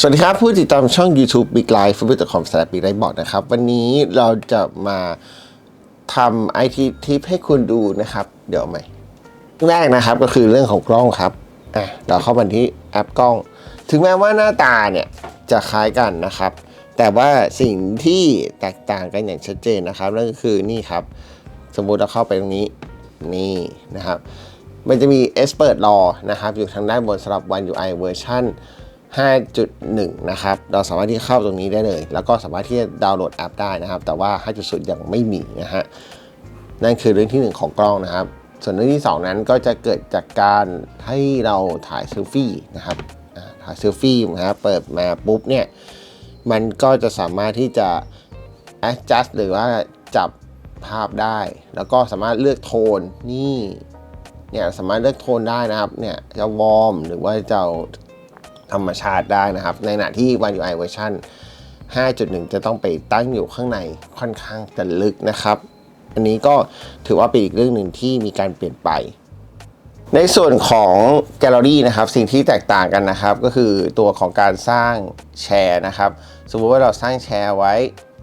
สวัสดีครับ ผู้ติดตามช่อง YouTube Big Life ฟุตบอลคอมสแตปีไรบอร์ดนะครับ วันนี้เราจะมาทำไอทีทิปให้คุณดูนะครับ เดี๋ยวเอาใหม่แรกนะครับก็คือเรื่องของกล้องครับอะเราเข้ามาที่แอปกล้อง ถึงแม้ว่าหน้าตาเนี่ยจะคล้ายกันนะครับ แต่ว่าสิ่งที่แตกต่างกันอย่างชัดเจนนะครับนั่นก็คือนี่ครับ สมมุติเราเข้าไปตรงนี้นี่นะครับ มันจะมี Expert Law นะครับอยู่ทางด้านบนสำหรับ One UI เวอร์ชัน 5.1 นะครับ เราสามารถที่เข้าตรงนี้ได้เลย แล้วก็สามารถที่จะดาวน์โหลดแอปได้นะครับ แต่ว่า 5.0 ยังไม่มีนะฮะ นั่นคือเรื่องที่ 1 ของกล้องนะครับ ส่วนเรื่องที่ 2 นั้นก็จะเกิดจากการให้เราถ่ายเซลฟี่นะครับ ถ่ายเซลฟี่นะครับเปิดมาปุ๊บเนี่ย มันก็จะสามารถที่จะ adjust หรือว่าจับภาพได้ แล้วก็สามารถเลือกโทนนี่ เนี่ยสามารถเลือกโทนได้นะครับ เนี่ยจะวอร์มหรือว่าจะ ธรรมชาติได้นะครับ ในขณะที่ One UI เวอร์ชัน5.1 จะต้องไปตั้งอยู่ข้างในค่อนข้างจะลึกนะครับ อันนี้ก็ถือว่าเป็นอีกเรื่องหนึ่งที่มีการเปลี่ยนไป ในส่วนของแกลเลอรี่นะครับสิ่งที่แตกต่างกันนะครับ ก็คือตัวของการสร้างแชร์นะครับ สมมติว่าเราสร้างแชร์ไว้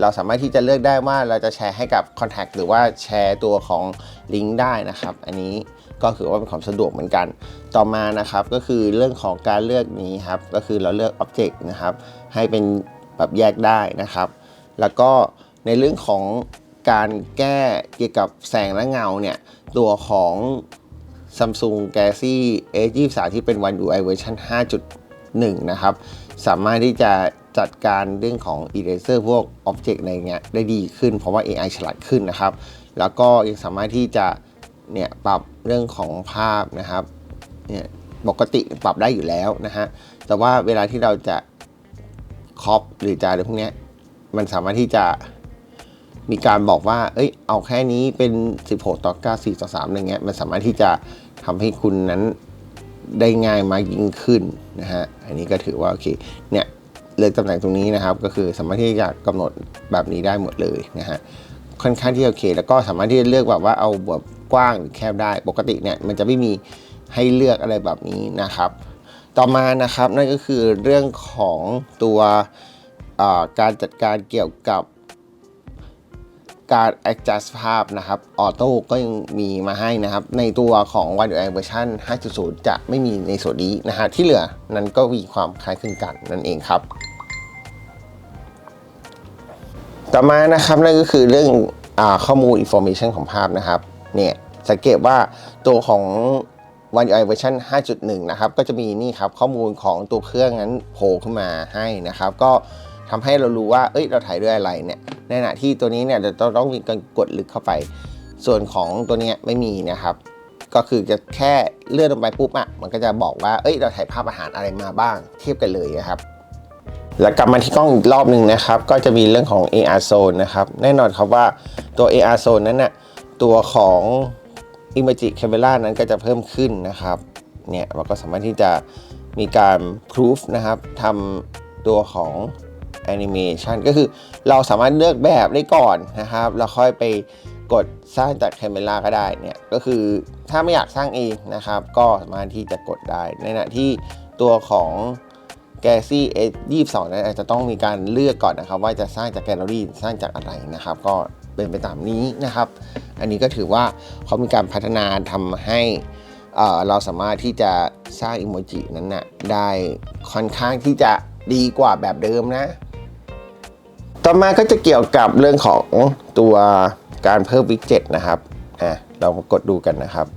เราสามารถที่จะเลือกได้ว่าเราจะแชร์ให้กับ Contact หรือว่าแชร์ตัวของลิงก์ได้นะครับ อันนี้ก็คือว่าเป็นความสะดวกเหมือนกัน ต่อมานะครับก็คือเรื่องของการเลือกนี้ครับ ก็คือเราเลือก Object นะครับ ให้เป็นแบบแยกได้นะครับ แล้วก็ในเรื่องของการแก้เกี่ยวกับแสงและเงาเนี่ย ตัวของ Samsung Galaxy S23 ที่เป็น One UI เวอร์ชัน5.1 นะครับ สามารถที่จะจัดการเรื่องของ Eraser พวก Object อะไรเงี้ยได้ดีขึ้น เพราะว่า AI ฉลาดขึ้นนะครับ แล้วก็ยังสามารถที่จะเนี่ยปรับเรื่องของภาพนะครับเนี่ยปกติปรับได้อยู่แล้วนะฮะ แต่ว่าเวลาที่เราจะคอปหรือจะอะไรพวกนี้มันสามารถที่จะมีการบอกว่า เอ้ย เอาแค่นี้เป็น 16 ต่อ 9 4 ต่อ3อะไรเงี้ย มันสามารถที่จะทำให้คุณนั้น ได้ง่ายมากยิ่งขึ้นนะฮะ อันนี้ก็ถือว่าโอเค เนี่ยเลือกตำแหน่งตรงนี้นะครับ ก็คือสามารถที่จะกำหนดแบบนี้ได้หมดเลยนะฮะ ค่อนข้างที่โอเค แล้วก็สามารถที่จะเลือกแบบว่าเอาแบบกว้างหรือแคบได้ ปกติเนี่ยมันจะไม่มีให้เลือกอะไรแบบนี้นะครับ ต่อมานะครับนั่นก็คือเรื่องของตัวการจัดการเกี่ยวกับ การ adjust ภาพนะครับออโต้ก็ยังมีมาให้นะครับ ในตัวของ One UI เวอร์ชัน5.0 จะไม่มีในส่วนนี้นะฮะที่เหลือนั้นก็มีความคล้ายคลึงกันนั่นเองครับ ต่อมานะครับนั่นก็คือเรื่องอข้อมูล information ของภาพนะครับเนี่ยสังเกตว่าตัวของ One UI เวอร์ชัน5.1 นะครับ ก็จะมีนี่ครับข้อมูลของตัวเครื่องนั้นโผล่ขึ้นมาให้นะครับ ก็ทำให้เรารู้ว่า เอ้ย เราถ่ายด้วยอะไรเนี่ย ในขณะที่ตัวนี้เนี่ยจะต้องมีการกดลึกเข้าไป ส่วนของตัวนี้ไม่มีนะครับก็คือจะแค่เลื่อนลงไปปุ๊บอะมันก็จะบอกว่าเอ้ยเราถ่ายภาพอาหารอะไรมาบ้าง เทียบกันเลยนะครับ แล้วกลับมาที่กล้องอีกรอบหนึ่งนะครับ ก็จะมีเรื่องของ AR zone นะครับ แน่นอนครับว่าตัว AR zone นั้นน่ะตัวของ Image Camera นั้นก็จะเพิ่มขึ้นนะครับเนี่ยเราก็สามารถที่จะมีการ proof นะครับทำตัวของ Animation ก็คือเราสามารถเลือกแบบได้ก่อนนะครับแล้วค่อยไปกดสร้างจาก Camera ก็ได้เนี่ยก็คือถ้าไม่อยากสร้างเองนะครับ ก็สามารถที่จะกดได้ ในขณะที่ตัวของ Galaxy S 22นั้นอาจจะต้องมีการเลือกก่อนนะครับ ว่าจะสร้างจากแกลเลอรี่สร้างจากอะไรนะครับ ก็เป็นไปตามนี้นะครับ อันนี้ก็ถือว่าเขามีการพัฒนาทำให้เอ่อเราสามารถที่จะสร้างอิโมจินั้นนะได้ค่อนข้างที่จะดีกว่าแบบเดิมนะ ต่อมาก็จะเกี่ยวกับเรื่องของตัวการเพิ่มวิดเจ็ตนะครับอะเรามากดดูกันนะครับ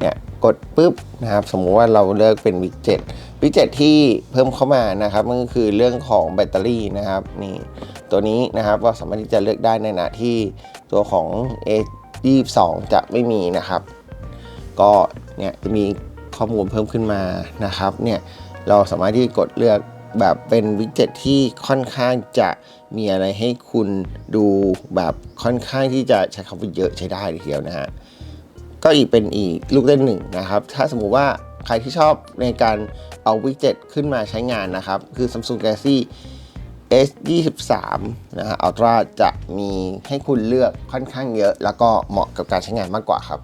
เนี่ยกดปุ๊บนะครับสมมุติว่าเราเลือกเป็นวิดเจ็ตวิดเจ็ตที่เพิ่มเข้ามานะครับมันก็คือเรื่องของแบตเตอรี่นะครับนี่ตัวนี้นะครับก็สามารถที่จะเลือกได้ในขณะที่ตัวของ A22 จะไม่มีนะครับ ก็เนี่ยจะมีข้อมูลเพิ่มขึ้นมานะครับเนี่ยเราสามารถที่กดเลือก แบบเป็นวิดเจ็ตที่ค่อนข้างจะมีอะไรให้คุณดูแบบค่อนข้างที่จะใช้คำว่าเยอะใช้ได้ทีเดียวนะฮะก็อีกเป็นอีกลูกเล่นหนึ่งนะครับ ถ้าสมมุติว่าใครที่ชอบในการเอาวิดเจ็ตขึ้นมาใช้งานนะครับ คือ Samsung Galaxy S23 นะฮะ Ultra จะมีให้คุณเลือกค่อนข้างเยอะ แล้วก็เหมาะกับการใช้งานมากกว่าครับ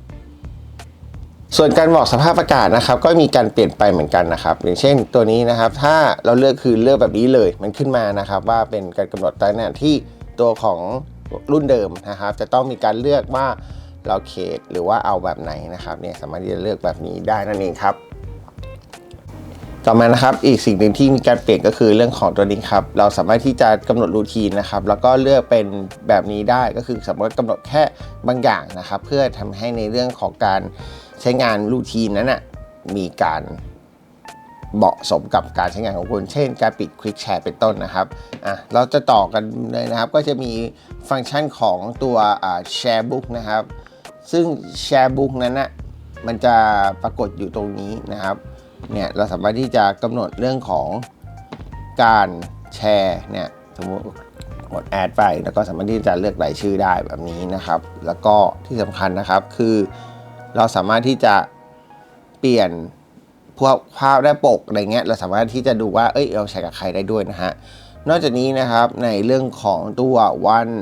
ส่วนการบอกสภาพอากาศนะครับก็มีการเปลี่ยนไปเหมือนกันนะครับ อย่างเช่นตัวนี้นะครับ ถ้าเราเลือกคือเลือกแบบนี้เลย มันขึ้นมานะครับ ว่าเป็นการกำหนดตำแหน่งที่ตัวของรุ่นเดิมนะครับ จะต้องมีการเลือกว่าเราเขตหรือว่าเอาแบบไหนนะครับเนี่ยสามารถที่จะเลือกแบบนี้ได้นั่นเองครับ ต่อมานะครับอีกสิ่งหนึ่งที่มีการเปลี่ยนก็คือเรื่องของตัวนี้ครับเราสามารถที่จะกำหนดรูทีนนะครับแล้วก็เลือกเป็นแบบนี้ได้ก็คือสามารถกำหนดแค่บางอย่างนะครับ เพื่อทำให้ในเรื่องของการใช้งานรูทีนนั้นนะมีการเหมาะสมกับการใช้งานของคุณ เช่น การปิด Quick Share เป็นต้นนะครับอะเราจะต่อกันเลยนะครับ ก็จะมีฟังก์ชันของตัวอ่า Share Book นะครับ ซึ่ง Share Book นั้นนะมันจะปรากฏอยู่ตรงนี้นะครับ เนี่ยเราสามารถที่จะกำหนดเรื่องของการแชร์เนี่ยสมมติกดแอดไปแล้วก็สามารถที่จะเลือกรายชื่อได้แบบนี้นะครับ แล้วก็ที่สำคัญนะครับคือเราสามารถที่จะเปลี่ยนพวกภาพและปกอะไรเงี้ยเราสามารถที่จะดูว่าเอ้ยเราแชร์กับใครได้ด้วยนะฮะนอกจากนี้นะครับในเรื่องของตัว One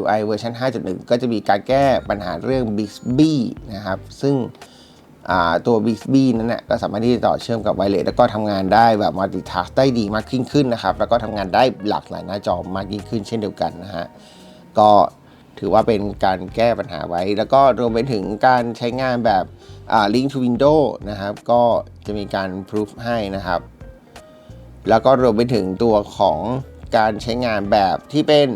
UI เวอร์ชัน5.1 ก็จะมีการแก้ปัญหาเรื่อง Bixby นะครับ ซึ่ง ตัว Bixby นั้นนะก็สามารถที่จะต่อเชื่อมกับไวเลสแล้วก็ทำงานได้แบบ multitask ได้ดีมากยิ่งขึ้นนะครับแล้วก็ทำงานได้หลากหลายหน้าจอมากยิ่งขึ้นเช่นเดียวกันนะฮะก็ถือว่าเป็นการแก้ปัญหาไว้ แล้วก็รวมไปถึงการใช้งานแบบ link to window นะครับก็จะมีการ proof ให้นะครับ แล้วก็รวมไปถึงตัวของการใช้งานแบบที่เป็น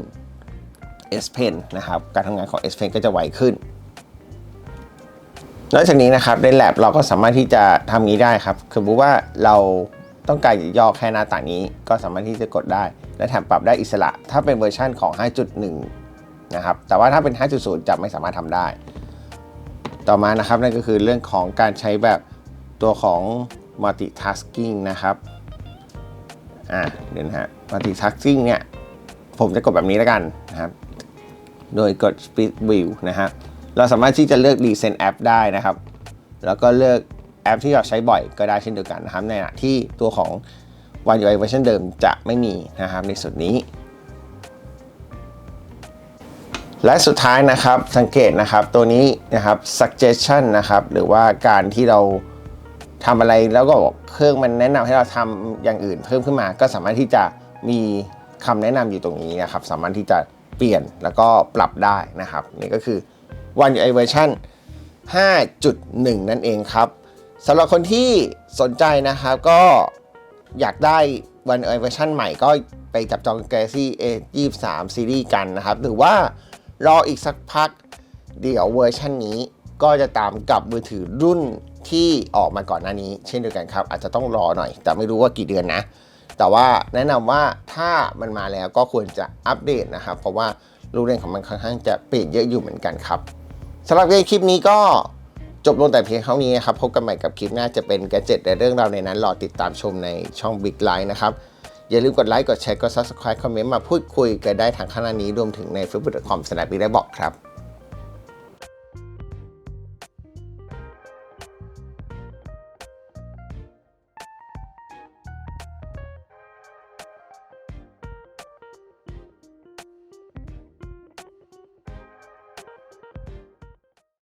S Pen นะครับ การทำงานของ S Pen ก็จะไวขึ้น นอกจากนี้นะครับใน lab เราก็สามารถที่จะทำนี้ได้ครับ คือสมมติว่าเราต้องการจะย่อแค่หน้าต่างนี้ ก็สามารถที่จะกดได้ และแถมปรับได้อิสระ ถ้าเป็นเวอร์ชันของ 5.1 นะครับ แต่ว่าถ้าเป็น 5.0 จะไม่สามารถทำได้ ต่อมานะครับนั่นก็คือเรื่องของการใช้แบบตัวของ multitasking นะครับอ่าเดี๋ยวนะฮะ multitasking เนี่ยผมจะกดแบบนี้แล้วกันนะครับ โดยกด Split View นะฮะ เราสามารถที่จะเลือก Recent App ได้นะครับ แล้วก็เลือกแอปที่เราใช้บ่อยก็ได้เช่นเดียวกันนะครับ ในขณะที่ตัวของ One UI เวอร์ชันเดิมจะไม่มีนะครับในส่วนนี้ และสุดท้ายนะครับสังเกตนะครับตัวนี้นะครับ suggestion นะครับ หรือว่าการที่เราทำอะไรแล้วก็เครื่องมันแนะนำให้เราทำอย่างอื่นเพิ่มขึ้นมา ก็สามารถที่จะมีคำแนะนำอยู่ตรงนี้นะครับ สามารถที่จะเปลี่ยนแล้วก็ปรับได้นะครับ นี่ก็คือ One UI เวอร์ชัน5.1 นั่นเองครับสำหรับคนที่สนใจนะครับก็อยากได้ One UI เวอร์ชันใหม่ก็ไปจับจอง Galaxy A23 Series กันนะครับ หรือว่ารออีกสักพักเดี๋ยวเวอร์ชันนี้ก็จะตามกับมือถือรุ่นที่ออกมาก่อนหน้านี้ เช่นเดียวกันครับ อาจจะต้องรอหน่อย แต่ไม่รู้ว่ากี่เดือนนะ แต่ว่าแนะนำว่าถ้ามันมาแล้วก็ควรจะอัปเดตนะครับ เพราะว่ารูปเล่นของมันค่อนข้างจะเปลี่ยนเยอะอยู่เหมือนกันครับ สำหรับคลิปนี้ก็จบลงแต่เพียงเท่านี้นะครับ พบกันใหม่กับคลิปหน้าจะเป็นแกจิตและเรื่องราวในนั้นรอติดตามชมในช่อง Big Line นะครับ อย่าลืมกดไลค์ กดแชร์ กด Subscribe คอมเมนต์มาพูดคุยกันได้ทางข้างหน้านี้รวมถึงใน facebook.com สนับปีได้บอกครับ